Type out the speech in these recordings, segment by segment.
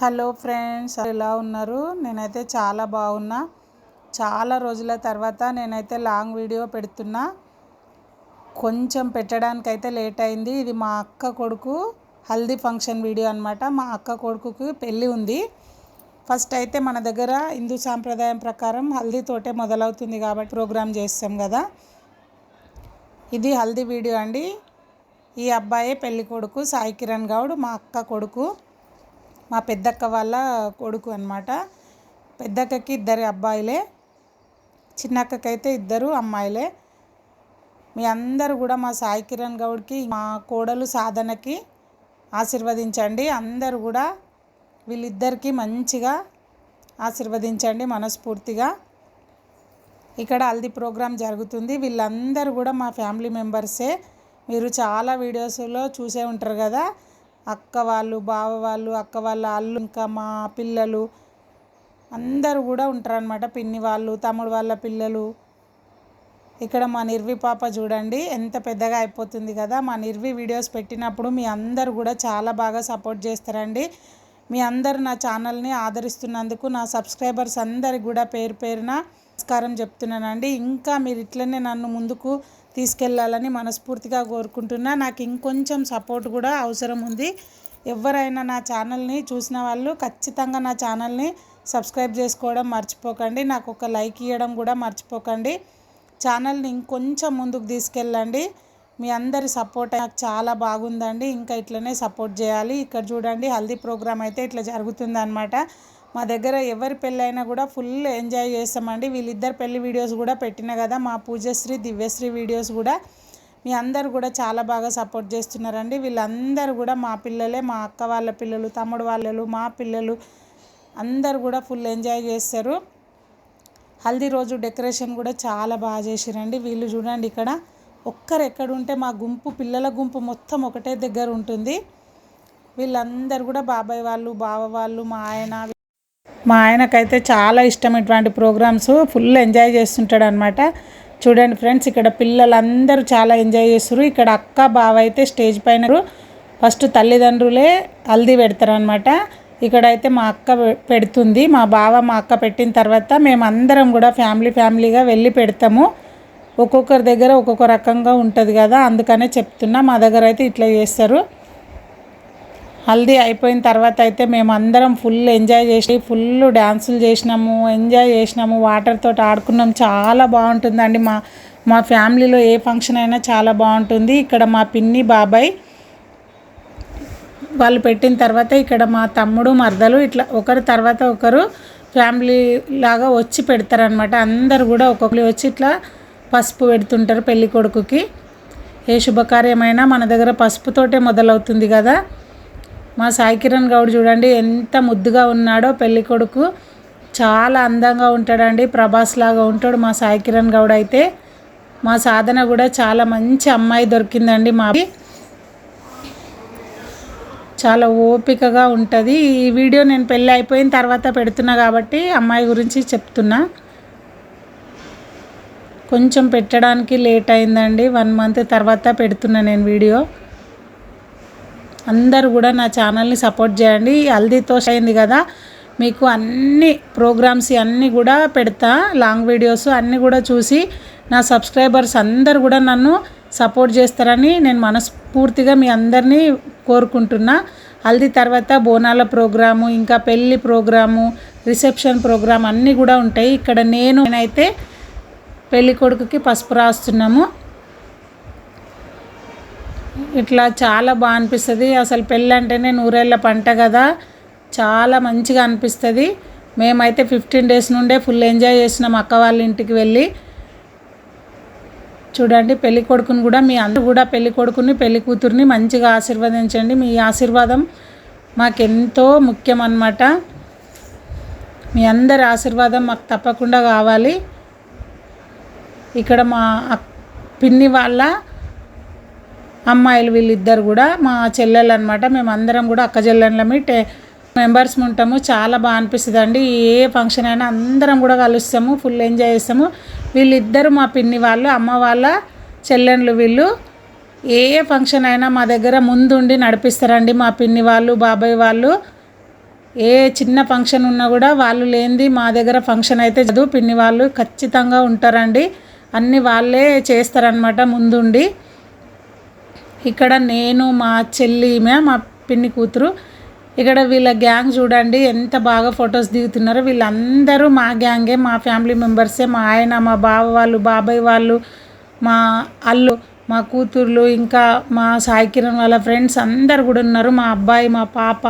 Hello friends ఎలా ఉన్నారు? నేనైతే చాలా బాగున్నా. చాలా రోజుల తర్వాత నేనైతే లాంగ్ వీడియో పెడుతున్నా. కొంచెం పెట్టడానికి అయితే లేట్ అయింది. ఇది మా అక్క కొడుకు హల్దీ ఫంక్షన్ వీడియో అనమాట మా అక్క కొడుకుకి పెళ్ళి ఉంది. ఫస్ట్ అయితే మన దగ్గర హిందూ సాంప్రదాయం ప్రకారం హల్దీతోటే మొదలవుతుంది కాబట్టి ప్రోగ్రామ్ చేస్తాం కదా. ఇది హల్దీ వీడియో అండి. ఈ అబ్బాయి పెళ్ళి కొడుకు సాయి కిరణ్ గౌడ్ మా అక్క కొడుకు. మా పెద్దక్క వాళ్ళ కొడుకు అనమాట పెద్దక్కకి ఇద్దరు అబ్బాయిలే. చిన్నక్కకైతే ఇద్దరు అమ్మాయిలే. మీ అందరూ కూడా మా సాయి కిరణ్ గౌడ్కి మా కోడలు సాధనకి ఆశీర్వదించండి. అందరూ కూడా వీళ్ళిద్దరికీ మంచిగా ఆశీర్వదించండి మనస్ఫూర్తిగా. ఇక్కడ హల్దీ ప్రోగ్రాం జరుగుతుంది. వీళ్ళందరూ కూడా మా ఫ్యామిలీ మెంబర్సే. మీరు చాలా వీడియోస్లో చూసే ఉంటారు కదా. అక్క వాళ్ళు బావ వాళ్ళు అక్క వాళ్ళ అల్లు ఇంకా మా పిల్లలు అందరూ కూడా ఉంటారనమాట పిన్ని వాళ్ళు తమ్ముడు వాళ్ళ పిల్లలు. ఇక్కడ మా నిర్వి పాప చూడండి ఎంత పెద్దగా అయిపోతుంది కదా. మా నిర్వి వీడియోస్ పెట్టినప్పుడు మీ అందరు కూడా చాలా బాగా సపోర్ట్ చేస్తారండి. మీ అందరు నా ఛానల్ని ఆదరిస్తున్నందుకు నా సబ్స్క్రైబర్స్ అందరికి కూడా పేరు పేరున నమస్కారం చెప్తున్నానండి. ఇంకా మీరు ఇట్లనే నన్ను ముందుకు తీసుకెళ్ళాలని మనస్ఫూర్తిగా కోరుకుంటున్నా. నాకు ఇంకొంచెం సపోర్ట్ కూడా అవసరం ఉంది. ఎవరైనా నా ఛానల్ని చూసిన వాళ్ళు ఖచ్చితంగా నా ఛానల్ని సబ్స్క్రైబ్ చేసుకోవడం మర్చిపోకండి. నాకు ఒక లైక్ ఇవ్వడం కూడా మర్చిపోకండి. ఛానల్ని ఇంకొంచెం ముందుకు తీసుకెళ్ళండి. మీ అందరి సపోర్ట్ నాకు చాలా బాగుందండి. ఇంకా ఇట్లనే సపోర్ట్ చేయాలి. ఇక్కడ చూడండి హల్దీ ప్రోగ్రామ్ అయితే ఇట్లా జరుగుతుంది అనమాట మా దగ్గర ఎవరి పెళ్ళైనా కూడా ఫుల్ ఎంజాయ్ చేస్తామండి. వీళ్ళిద్దరు పెళ్ళి వీడియోస్ కూడా పెట్టిన కదా మా పూజశ్రీ దివ్యశ్రీ వీడియోస్ కూడా మీ అందరు కూడా చాలా బాగా సపోర్ట్ చేస్తున్నారండి. వీళ్ళందరూ కూడా మా పిల్లలే మా అక్క వాళ్ళ పిల్లలు తమ్ముడు వాళ్ళలు మా పిల్లలు అందరు కూడా ఫుల్ ఎంజాయ్ చేస్తారు. హల్దీ రోజు డెకరేషన్ కూడా చాలా బాగా చేసిరండి. వీళ్ళు చూడండి ఇక్కడ ఒక్కరు ఎక్కడుంటే మా గుంపు పిల్లల గుంపు మొత్తం ఒకటే దగ్గర ఉంటుంది. వీళ్ళందరూ కూడా బాబాయ్ వాళ్ళు బావ వాళ్ళు మా ఆయన మా ఆయనకైతే చాలా ఇష్టం ఇటువంటి ప్రోగ్రామ్స్. ఫుల్ ఎంజాయ్ చేస్తుంటాడు అనమాట చూడండి ఫ్రెండ్స్ ఇక్కడ పిల్లలందరూ చాలా ఎంజాయ్ చేస్తారు ఇక్కడ అక్క బావ అయితే స్టేజ్ పైన ఫస్ట్ తల్లిదండ్రులే హల్దీ పెడతారనమాట ఇక్కడైతే మా అక్క పెడుతుంది. మా బావ మా అక్క పెట్టిన తర్వాత మేమందరం కూడా ఫ్యామిలీ ఫ్యామిలీగా వెళ్ళి పెడతాము. ఒక్కొక్కరి దగ్గర ఒక్కొక్క రకంగా ఉంటుంది కదా అందుకనే చెప్తున్నా. మా దగ్గర అయితే ఇట్లా చేస్తారు. హల్దీ అయిపోయిన తర్వాత అయితే మేము అందరం ఫుల్ ఎంజాయ్ చేసి ఫుల్ డ్యాన్సులు చేసినాము ఎంజాయ్ చేసినాము వాటర్తో ఆడుకున్నాం. చాలా బాగుంటుందండి. మా మా ఫ్యామిలీలో ఏ ఫంక్షన్ అయినా చాలా బాగుంటుంది. ఇక్కడ మా పిన్ని బాబాయ్ వాళ్ళు పెట్టిన తర్వాత ఇక్కడ మా తమ్ముడు మరదలు ఇట్లా ఒకరి తర్వాత ఒకరు ఫ్యామిలీ లాగా వచ్చి పెడతారనమాట అందరు కూడా ఒక్కొక్కరు వచ్చి ఇట్లా పసుపు పెడుతుంటారు పెళ్ళి కొడుకుకి ఏ శుభకార్యమైనా మన దగ్గర పసుపుతోటే మొదలవుతుంది కదా. మా సాయి కిరణ్ గౌడ్ చూడండి ఎంత ముద్దుగా ఉన్నాడో పెళ్ళి కొడుకు. చాలా అందంగా ఉంటాడండి ప్రభాస్ లాగా ఉంటాడు మా సాయి కిరణ్ గౌడ్ అయితే. మా సాధన కూడా చాలా మంచి అమ్మాయి దొరికిందండి మా చాలా ఓపికగా ఉంటుంది. ఈ వీడియో నేను పెళ్ళి అయిపోయిన తర్వాత పెడుతున్నా కాబట్టి అమ్మాయి గురించి చెప్తున్నా. కొంచెం పెట్టడానికి లేట్ అయిందండి వన్ మంత్ తర్వాత పెడుతున్నా నేను వీడియో. అందరు కూడా నా ఛానల్ని సపోర్ట్ చేయండి. హల్దీతో అయింది కదా మీకు అన్ని ప్రోగ్రామ్స్ అన్నీ కూడా పెడతా లాంగ్ వీడియోస్ అన్నీ కూడా చూసి నా సబ్స్క్రైబర్స్ అందరు కూడా నన్ను సపోర్ట్ చేస్తారని నేను మనస్ఫూర్తిగా మీ అందరినీ కోరుకుంటున్నా. హల్దీ తర్వాత బోనాల ప్రోగ్రాము ఇంకా పెళ్ళి ప్రోగ్రాము రిసెప్షన్ ప్రోగ్రామ్ అన్నీ కూడా ఉంటాయి. ఇక్కడ నేను నేనైతే పెళ్ళి కొడుకుకి పసుపు రాస్తున్నాము. ఇట్లా చాలా బాగా అనిపిస్తుంది. అసలు పెళ్ళి అంటేనే నూరేళ్ళ పంట కదా. చాలా మంచిగా అనిపిస్తుంది. మేమైతే ఫిఫ్టీన్ డేస్ నుండే ఫుల్ ఎంజాయ్ చేసినాం అక్క వాళ్ళ ఇంటికి వెళ్ళి. చూడండి పెళ్ళి కొడుకుని కూడా మీ అందరూ కూడా పెళ్ళి కొడుకుని పెళ్ళి కూతుర్ని మంచిగా ఆశీర్వదించండి. మీ ఆశీర్వాదం మాకెంతో ముఖ్యం అన్నమాట మీ అందరి ఆశీర్వాదం మాకు తప్పకుండా కావాలి. ఇక్కడ మా పిన్ని వాళ్ళ అమ్మాయిలు వీళ్ళిద్దరు కూడా మా చెల్లెలు అనమాట మేము అందరం కూడా అక్క చెల్లెళ్ళమి టే మెంబర్స్ ఉంటాము. చాలా బాగా అనిపిస్తుంది అండి ఏ ఫంక్షన్ అయినా అందరం కూడా కలుస్తాము ఫుల్ ఎంజాయ్ చేస్తాము. వీళ్ళిద్దరు మా పిన్ని వాళ్ళు అమ్మ వాళ్ళ చెల్లెళ్ళు వీళ్ళు. ఏ ఫంక్షన్ అయినా మా దగ్గర ముందుండి నడిపిస్తారండి మా పిన్ని వాళ్ళు బాబాయ్ వాళ్ళు. ఏ చిన్న ఫంక్షన్ ఉన్నా కూడా వాళ్ళు లేనిది మా దగ్గర ఫంక్షన్ అయితే చదువు పిన్ని వాళ్ళు ఖచ్చితంగా ఉంటారండి. అన్నీ వాళ్ళే చేస్తారనమాట ముందుండి. ఇక్కడ నేను మా చెల్లి ఈమె మా పిన్ని కూతురు ఇక్కడ వీళ్ళ గ్యాంగ్ చూడండి ఎంత బాగా ఫొటోస్ దిగుతున్నారో. వీళ్ళందరూ మా గ్యాంగే మా ఫ్యామిలీ మెంబర్సే. మా ఆయన మా బావ వాళ్ళు బాబాయ్ వాళ్ళు మా అల్లు మా కూతుర్లు ఇంకా మా సాయి కిరణ్ వాళ్ళ ఫ్రెండ్స్ అందరు కూడా ఉన్నారు. మా అబ్బాయి మా పాప.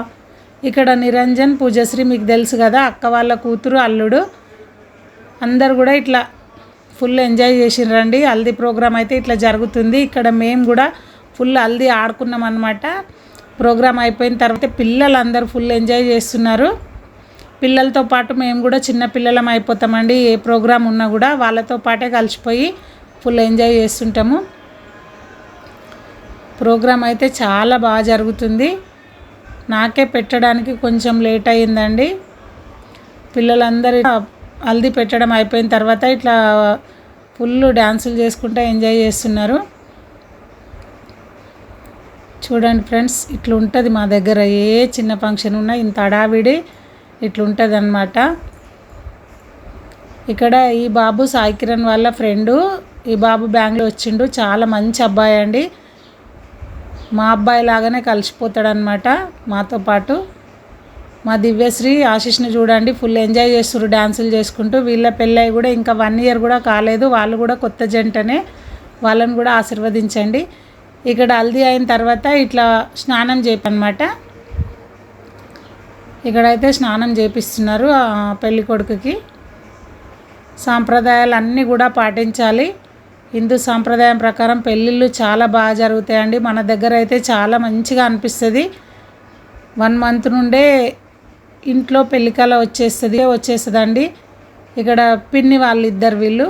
ఇక్కడ నిరంజన్ పూజశ్రీ మీకు తెలుసు కదా అక్క వాళ్ళ కూతురు అల్లుడు. అందరు కూడా ఇట్లా ఫుల్ ఎంజాయ్ చేసిండ్రండి హల్దీ ప్రోగ్రామ్ అయితే ఇట్లా జరుగుతుంది. ఇక్కడ మేము కూడా ఫుల్ హల్దీ ఆడుకున్నాం అనమాట ప్రోగ్రామ్ అయిపోయిన తర్వాత పిల్లలందరూ ఫుల్ ఎంజాయ్ చేస్తున్నారు. పిల్లలతో పాటు మేము కూడా చిన్న పిల్లలం అయిపోతామండి. ఏ ప్రోగ్రామ్ ఉన్నా కూడా వాళ్ళతో పాటే కలిసిపోయి ఫుల్ ఎంజాయ్ చేస్తుంటాము. ప్రోగ్రాం అయితే చాలా బాగా జరుగుతుంది. నాకే పెట్టడానికి కొంచెం లేట్ అయ్యిందండి. పిల్లలందరూ హల్దీ పెట్టడం అయిపోయిన తర్వాత ఇట్లా ఫుల్ డ్యాన్సులు చేసుకుంటూ ఎంజాయ్ చేస్తున్నారు. చూడండి ఫ్రెండ్స్ ఇట్లా ఉంటుంది మా దగ్గర. ఏ చిన్న ఫంక్షన్ ఉన్నా ఇంత అడావిడి ఇట్లుంటుంది అనమాట ఇక్కడ ఈ బాబు సాయి కిరణ్ వాళ్ళ ఫ్రెండు ఈ బాబు బ్యాంగ్లూర్ వచ్చిండు. చాలా మంచి అబ్బాయి అండి. మా అబ్బాయి లాగానే కలిసిపోతాడనమాట మాతో పాటు. మా దివ్యశ్రీ ఆశిష్ని చూడండి ఫుల్ ఎంజాయ్ చేస్తున్నారు డ్యాన్సులు చేసుకుంటూ. వీళ్ళ పెళ్ళై కూడా ఇంకా వన్ ఇయర్ కూడా కాలేదు. వాళ్ళు కూడా కొత్త జంటనే. వాళ్ళని కూడా ఆశీర్వదించండి. ఇక్కడ హల్దీ అయిన తర్వాత ఇట్లా స్నానం చేయపనమాట ఇక్కడైతే స్నానం చేపిస్తున్నారు పెళ్ళి కొడుకుకి. సాంప్రదాయాలన్నీ కూడా పాటించాలి. హిందూ సాంప్రదాయం ప్రకారం పెళ్ళిళ్ళు చాలా బాగా జరుగుతాయండి. మన దగ్గర అయితే చాలా మంచిగా అనిపిస్తుంది. వన్ మంత్ నుండే ఇంట్లో పెళ్ళికల వచ్చేస్తుంది వచ్చేస్తుందండి. ఇక్కడ పిన్ని వాళ్ళిద్దరు వీళ్ళు.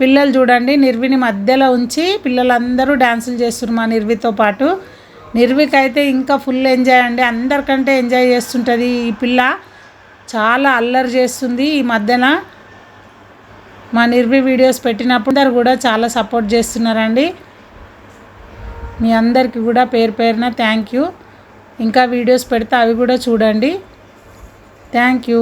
పిల్లలు చూడండి నిర్విని మధ్యలో ఉంచి పిల్లలందరూ డ్యాన్సులు చేస్తున్నారు మా నిర్వితో పాటు. నిర్వికి అయితే ఇంకా ఫుల్ ఎంజాయ్ అండి అందరికంటే ఎంజాయ్ చేస్తుంటుంది ఈ పిల్ల. చాలా అల్లరి చేస్తుంది ఈ మధ్యన. మా నిర్వి వీడియోస్ పెట్టినప్పుడు అందరు కూడా చాలా సపోర్ట్ చేస్తున్నారండి. మీ అందరికీ కూడా పేరు పేరున థ్యాంక్ యూ. ఇంకా వీడియోస్ పెడితే అవి కూడా చూడండి. Thank you.